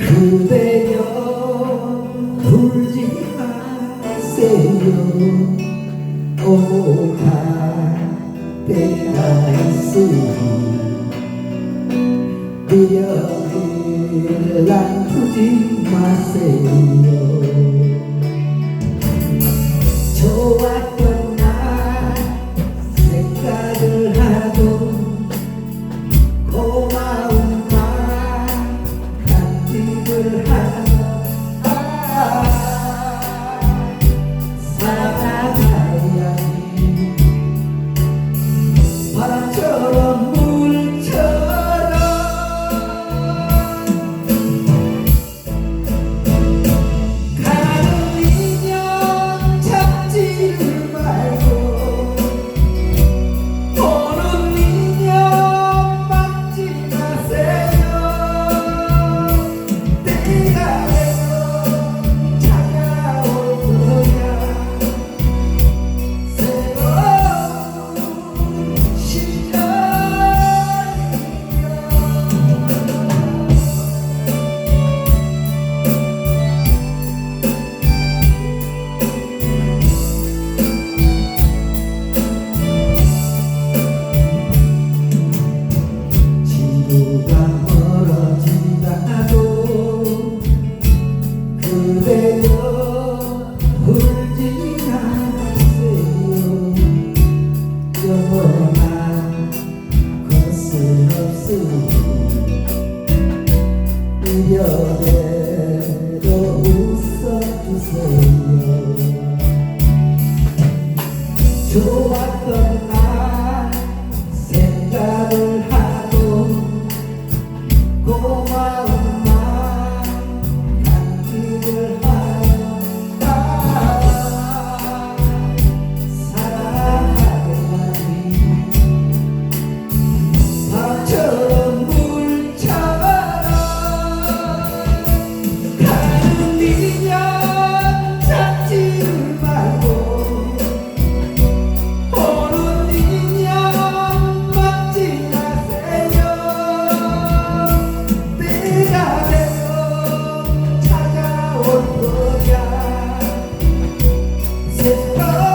그대여 울지 마세요. 오갈 때가 있으니 미련을 남기지 마세요. 좋았던 날 생각을 하고 순 없으니. 이별에 It's gone.